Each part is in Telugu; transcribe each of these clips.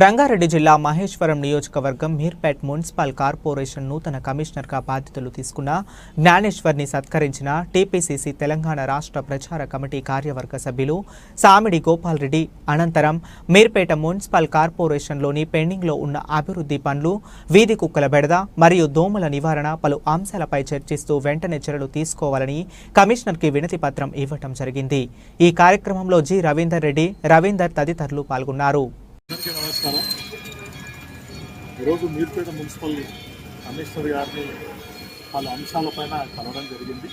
రంగారెడ్డి జిల్లా మహేశ్వరం నియోజకవర్గం మీర్పేట్ మున్సిపల్ కార్పొరేషన్ నూతన కమిషనర్గా బాధ్యతలు తీసుకున్న జ్ఞానేశ్వర్ని సత్కరించిన టీపీసీసీ తెలంగాణ రాష్ట్ర ప్రచార కమిటీ కార్యవర్గ సభ్యులు సామిడి గోపాల్ రెడ్డి. అనంతరం మీర్పేట మున్సిపల్ కార్పొరేషన్లోని పెండింగ్లో ఉన్న అభివృద్ధి పనులు వీధి కుక్కల బెడద మరియు దోమల నివారణ పలు అంశాలపై చర్చిస్తూ వెంటనే చర్యలు తీసుకోవాలని కమిషనర్కి వినతి పత్రం ఇవ్వటం జరిగింది. ఈ కార్యక్రమంలో జి రవీందర్ రెడ్డి రవీందర్ తదితరులు పాల్గొన్నారు. నమస్కారం. ఈరోజు మీర్పేట మున్సిపల్ కమిషనర్ గారిని పలు అంశాలపైన కలవడం జరిగింది.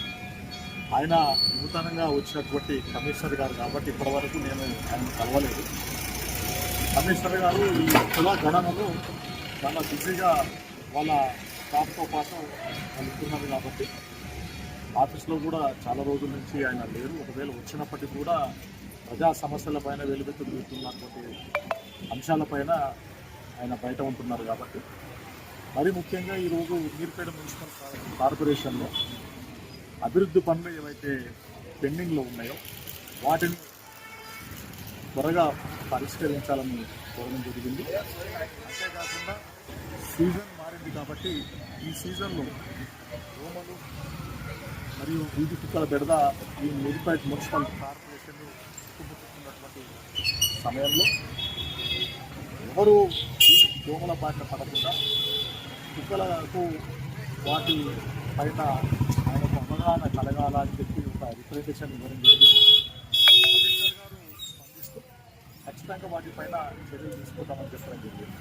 ఆయన నూతనంగా వచ్చినటువంటి కమిషనర్ గారు కాబట్టి ఇప్పటివరకు నేను ఆయన కలవలేదు. కమిషనర్ గారు ఈ కుల గణనను చాలా బిజీగా వాళ్ళ స్టాఫ్తో పాటు వెళ్తున్నారు కాబట్టి ఆఫీస్లో కూడా చాలా రోజుల నుంచి ఆయన లేరు. ఒకవేళ వచ్చినప్పటికీ కూడా ప్రజా సమస్యలపైన వెలువెత్తు తిరుగుతున్నటువంటి అంశాలపైన ఆయన బయట ఉంటున్నారు కాబట్టి. మరి ముఖ్యంగా ఈరోజు మీర్పేట మున్సిపల్ కార్పొరేషన్లో అభివృద్ధి పనులు ఏవైతే పెండింగ్లో ఉన్నాయో వాటిని త్వరగా పరిష్కరించాలని కోరడం జరిగింది. అంతేకాకుండా సీజన్ మారింది కాబట్టి ఈ సీజన్లో దోమలు మరియు వీధి కుక్కల బెడద ఈ మీర్పేట మున్సిపల్ కార్పొరేషన్ చుట్టుముట్టుతున్నటువంటి సమయంలో ఎవరు దోమల బాట పడకుండా కుక్కలకు వాటి బయట ఆయనకు అవగాహన కలగాల అని చెప్పి ఒక రిప్రజెంటేషన్ ఇవ్వడం జరిగింది. కమిషనర్ గారు స్పందిస్తూ ఖచ్చితంగా వాటిపైన చర్యలు తీసుకుంటామని చెప్పడం జరిగింది.